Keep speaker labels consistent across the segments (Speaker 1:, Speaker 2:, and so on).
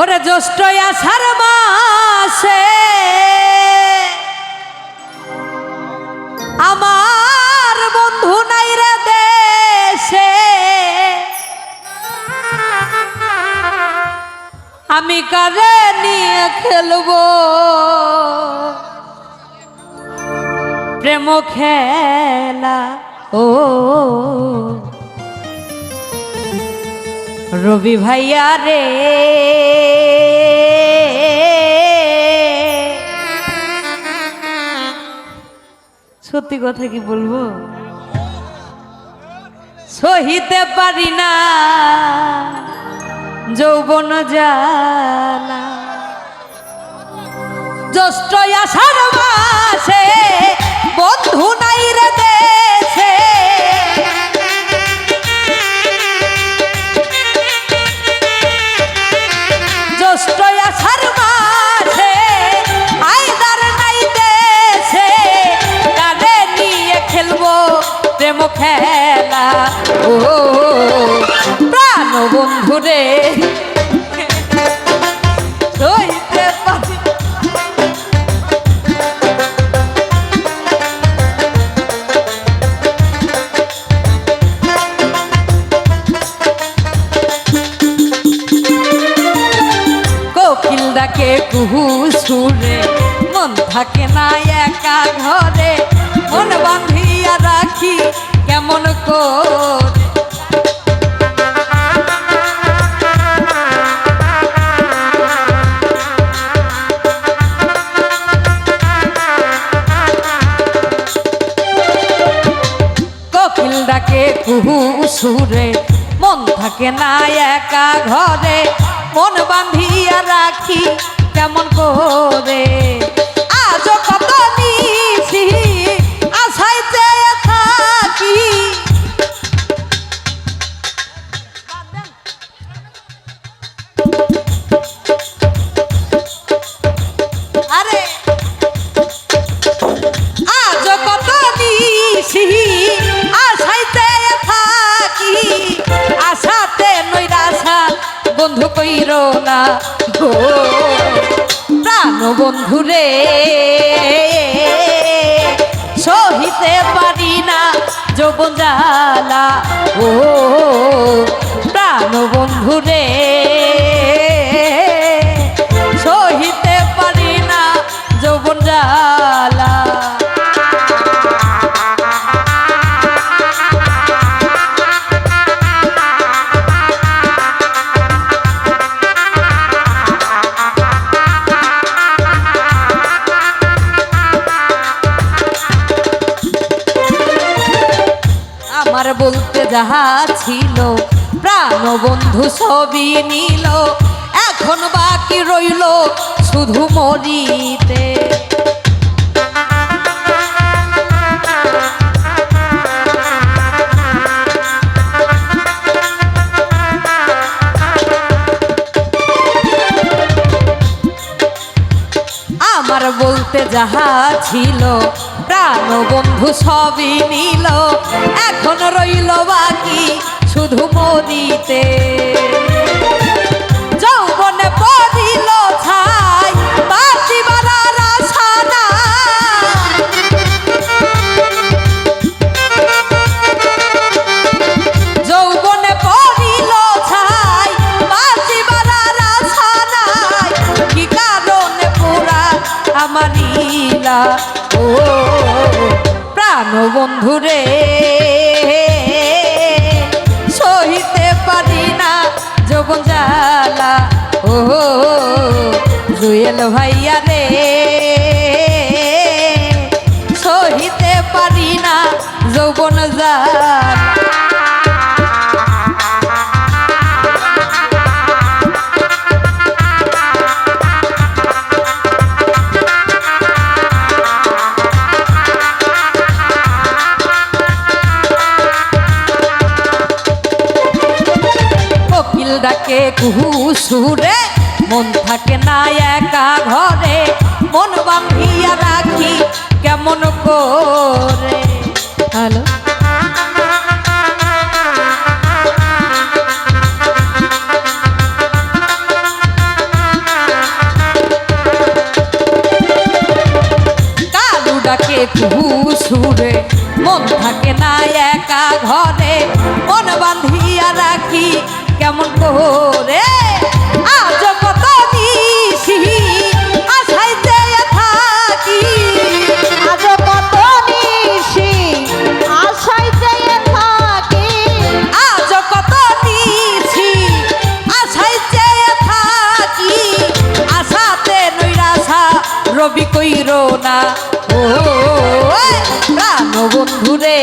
Speaker 1: ওরে জ্যৈষ্ঠ আষাঢ় মাসে আমার বন্ধু নাই দেশে। আমি কারে নিয়ে খেলব। প্রেম খেলা, ও। রবি ভাইয়া রে। সত্যি কথা কি বলব? সহিতে পারি না যৌবন জালা জ্যৈষ্ঠ আষাঢ় মাসে খেলা। ও প্রাণ বন্ধু রে। কোকিল ডাকে, কুহু সুরে, মন থাকে না একা ঘরে। মন বাঁধিয়া রাখি কেমন করে? ডাকে কুহু সুরে, মন থাকে না একা ঘরে। মন বাঁধিয়া রাখি কেমন করে? আজ কত নিছি কইর না গো প্রাণ বন্ধু রে, সহিতে পারি না যৌবন জ্বালা। ও, প্রাণ বন্ধু রে, সহিতে পারি না যৌবন জ্বালা। বলতে যাহা ছিল প্রাণ বন্ধু সবই নিল। এখন বাকি রইল শুধু মরিতে। আমার বলতে যাহা ছিল প্রাণ বন্ধু সবই নিল? এখন রইল বাকি শুধু মোদিতে। যৌবনে পড়িল ছাই ভাইয়া রে। করে হ্যালো? ডাকে কুহু সুরে, মন থাকে না একা ঘরে। মন বাঁধিয়া রাখি, কেমন করে? আজ ও প্রাণ বন্ধুরে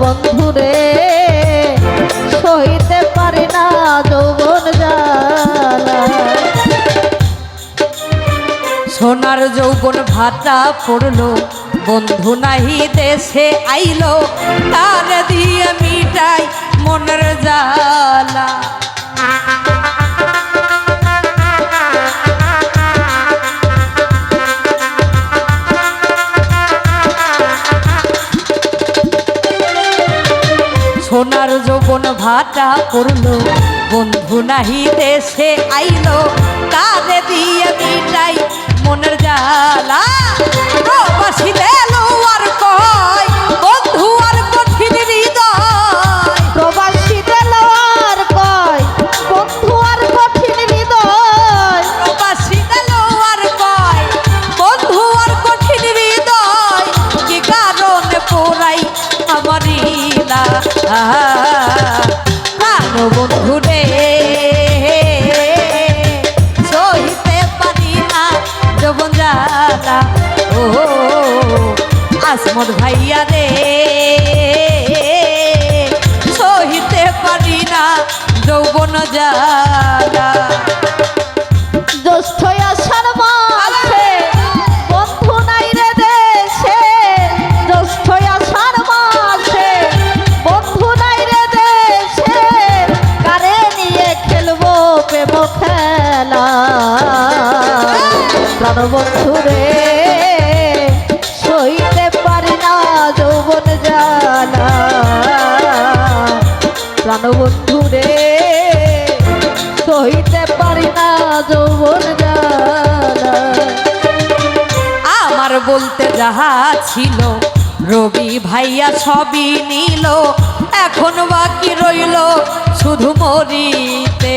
Speaker 1: বন্ধুরে সহিতে পারি না যৌবন
Speaker 2: জালা
Speaker 1: সোনার যৌবন ভাটা পড়ল, বন্ধু নাহি দেশে আইলো, তার দিয়ে মিটাই মনের জালা সোনার যৌবন ভাটা পড়ল, বন্ধু নাহি দেশে আইলো কাজে দিয়ে মিটাই মনের জ্বালা। আর কর আসমত ভাইয়া রে। সহিতে পারি না যৌবন
Speaker 2: জাগা।
Speaker 1: আমার বলতে যাহা ছিল রবি ভাইয়া সবই নিল। এখন বাকি রইল শুধু মরিতে।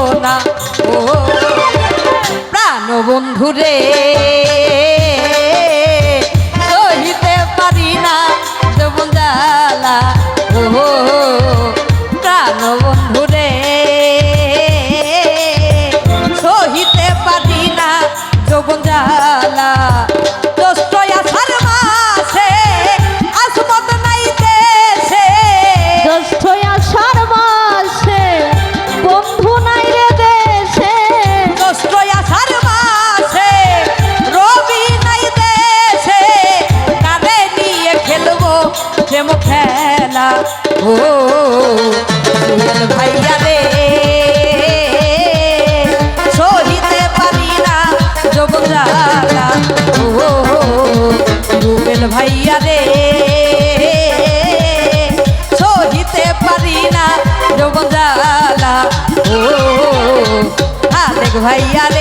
Speaker 1: ভাইয়া রে